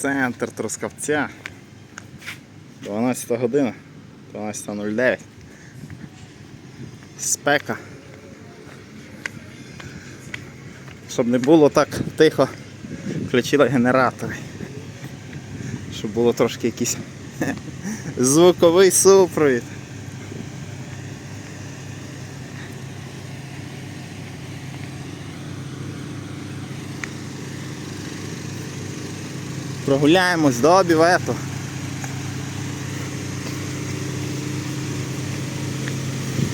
Центр Трускавця. 12 година. 12.09. Спека. Щоб не було так тихо, включили генератори. Щоб було трошки якийсь звуковий супровід. Прогуляємось до обівету.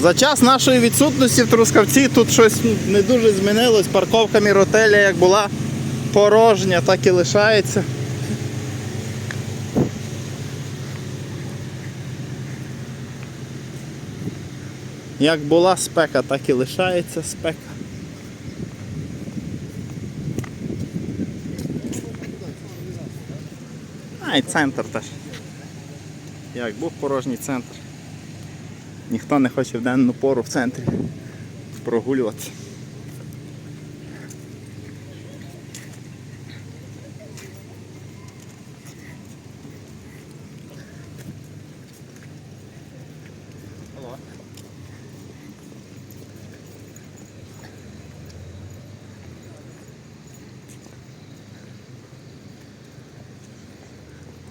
За час нашої відсутності в Трускавці тут щось не дуже змінилось. Парковка міротеля як була порожня, так і лишається. Як була спека, так і лишається спека. А і центр теж. Як був порожній центр. Ніхто не хоче в денну пору в центрі прогулюватися.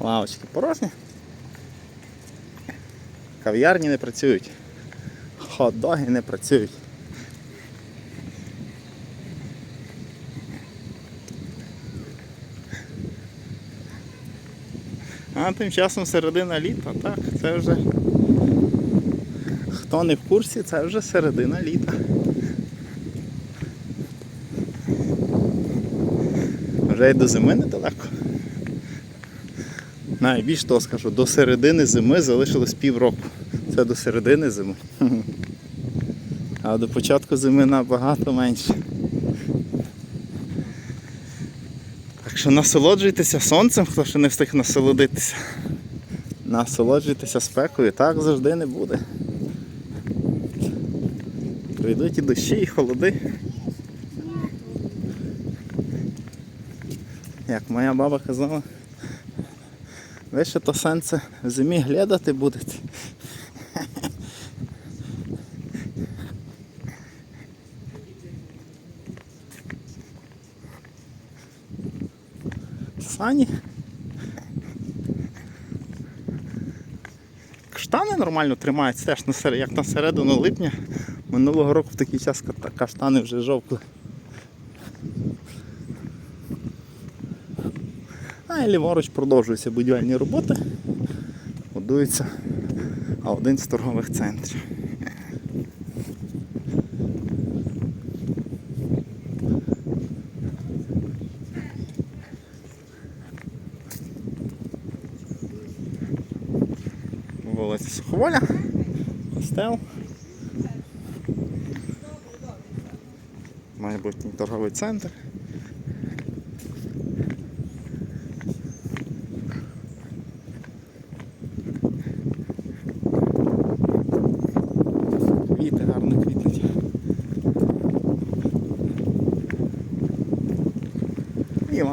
Лавочки порожні. Кав'ярні не працюють. Хот-доги не працюють. А тим часом середина літа, так, це вже. Хто не в курсі, це вже середина літа. Вже й до зими недалеко. Найбільш того скажу, до середини зими залишилось півроку. Це до середини зими. А до початку зими набагато менше. Так що насолоджуйтеся сонцем, хто ще не встиг насолодитися. Насолоджуйтеся спекою, так завжди не буде. Прийдуть і дощі, і холоди. Як моя баба казала. Ви ще то сонце в зимі глядати будете. Сані. Каштани нормально тримаються, теж на сер- як на середину липня. Минулого року в такий час каштани вже жовкли. А ліворуч продовжуються будівельні роботи. Будується один з торгових центрів. Вулиця Суховоля, Костел. Майбутній торговий центр.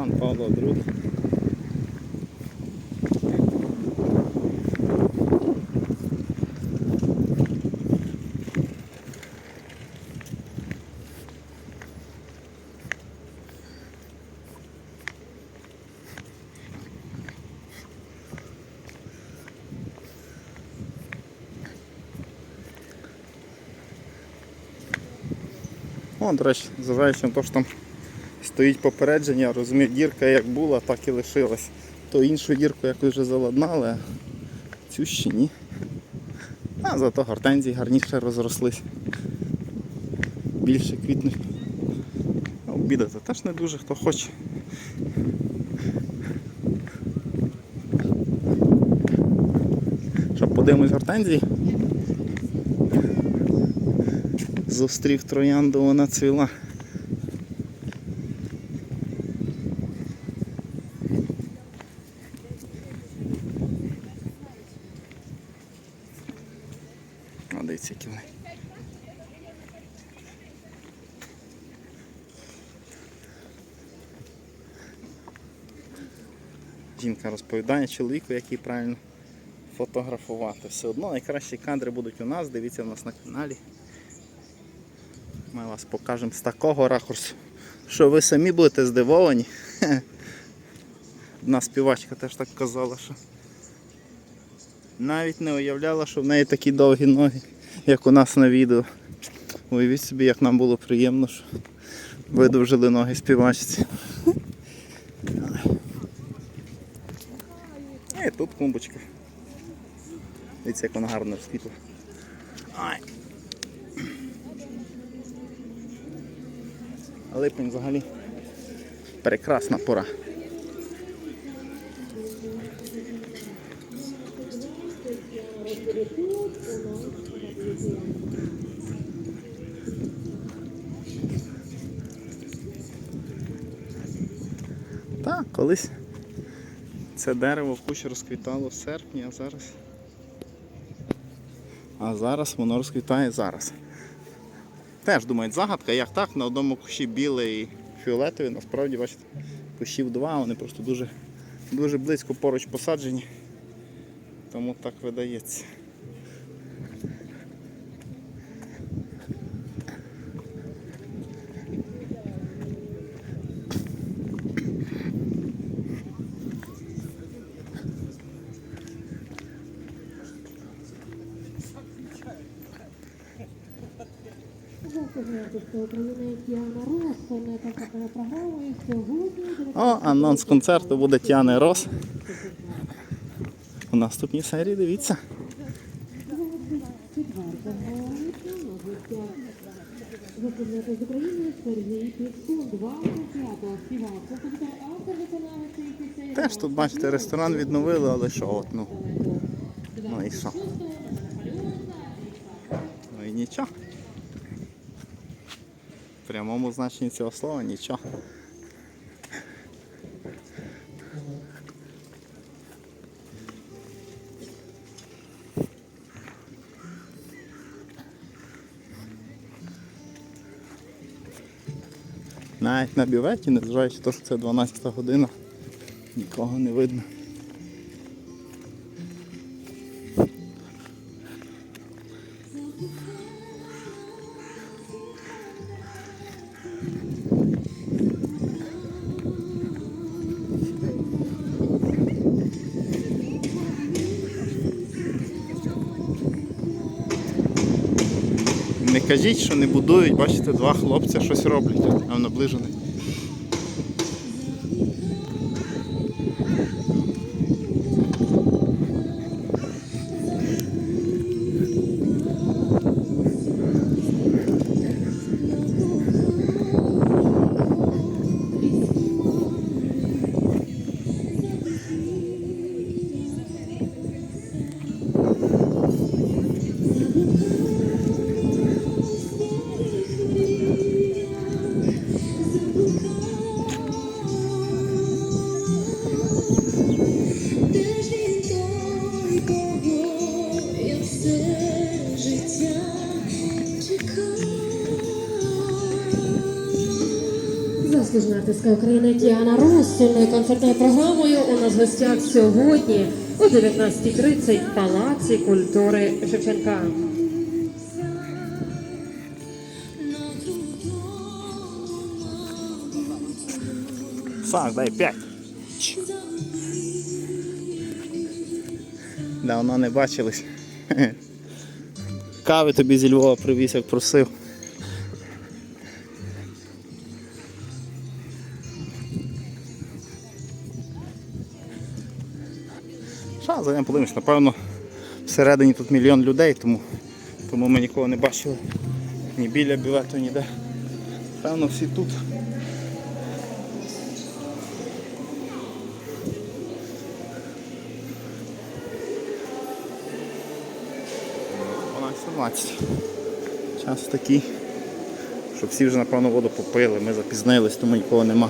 Іван Павло II. О, до речі, зважаючи на те, що там стоїть попередження, розумію, дірка як була, так і лишилась. То іншу дірку якось вже заладнали, а цю ще ні. А зато гортензії гарніше розрослись. Більше квітнуть. Обідати теж не дуже хто хоче. Що, подивимось гортензії? Зустрів троянду, вона цвіла. Дивіться, які вони. жінка розповідає чоловіку, який правильно фотографувати. Все одно найкращі кадри будуть у нас, дивіться в нас на каналі. Ми вас покажемо з такого ракурсу, що ви самі будете здивовані. Одна співачка теж так казала, що навіть не уявляла, що в неї такі довгі ноги, як у нас на відео. Уявіть собі, як нам було приємно, що видовжили ноги співачці. І тут клумбочка. Дивіться, як вона гарно розквітла. Ай. Липень взагалі прекрасна пора. Так, колись це дерево кущ розквітало в серпні, а зараз. А зараз воно розквітає зараз. Теж думають, загадка, як так, на одному кущі білий і фіолетовий, насправді, бачите, кущів два, вони просто дуже, дуже близько поруч посаджені. Тому так видається. Жовтовнятівська України Тіана Рос, сонета такою програмою сьогодні. О, анонс концерту буде Тіани Рос. У наступній серії дивіться. 24 липня на гостях Жовтовнятів з України Сергій Піскун, 25-го співак, композитор, автор виконавець і пісень. Теж тут, бачите, ресторан відновили, але що, от, ну, ну і що? Ну і нічого. В прямому значенні цього слова нічого. Навіть на бюветі, незважаючи на те, що це 12 година, нікого не видно. Не кажіть, що не будують, бачите, два хлопця щось роблять, а наближений. Заслужена артистка України Тіана Рос з сольною концертною програмою у нас в гостях сьогодні о 19.30 в Палаці культури Шевченка. Сак, дай п'ять. Давно не бачились. Кави тобі зі Львова привіз, як просив. Ша, зайдемо подивимось, напевно, всередині тут мільйон людей, тому, тому ми нікого не бачили. Ні біля бювету, ніде. Певно, всі тут. Вона 17. Час такий, що всі вже напевно воду попили, ми запізнились, тому нікого нема.